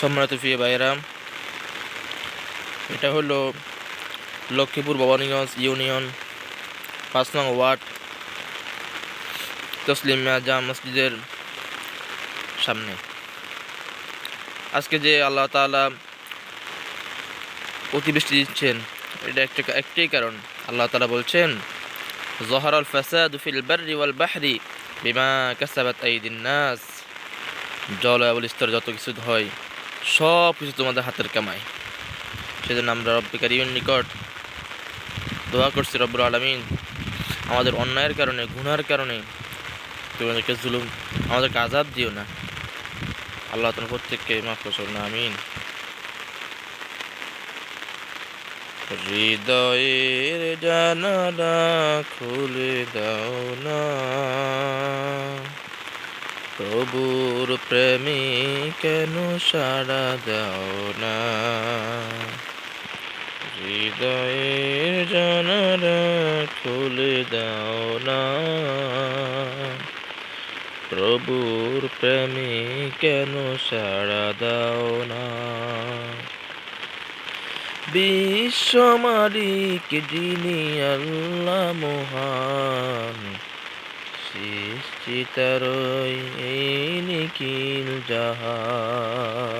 সম্মানিত প্রিয় ভাইয়েরা, এটা হলো লক্ষ্মীপুর ভবানীগঞ্জ ইউনিয়ন পাঁচ নং ওয়ার্ড তসলিম জাম মসজিদের সামনে। আজকে যে আল্লাহ তাআলা অতিবৃষ্টি দিচ্ছেন, এটা একটা একটাই কারণ। আল্লাহ তালা বলছেন জহর আল ফাসাদ ফিল বাররি ওয়াল বাহরি বিমা কাসাবাত আইদিন নাস। জল এবং স্তর যত কিছু হয় সব কিছু তোমাদের হাতের কামাই। সেজন্য আমরা রব্বিকার ইউন নিকট দোয়া করছি রব্বুল আলমিন। আমাদের অন্যায়ের কারণে, গুনার কারণে তোমাদেরকে জুলুম, আমাদেরকে আজাব দিও না। আল্লাহ তোমার প্রত্যেককে মাফ করছ না আমিন। হৃদয়ের জানালা খুলে দাও না। প্রভুর প্রেমী কেন সাড়া দাও না? হৃদয়ের জানালা খুলে দাও না। প্রভুর প্রেমী কেন সাড়া দাও না? বিশ্ব মালিক যিনি আল্লাহ মহান সৃষ্টিতারই এই নিখিল জাহান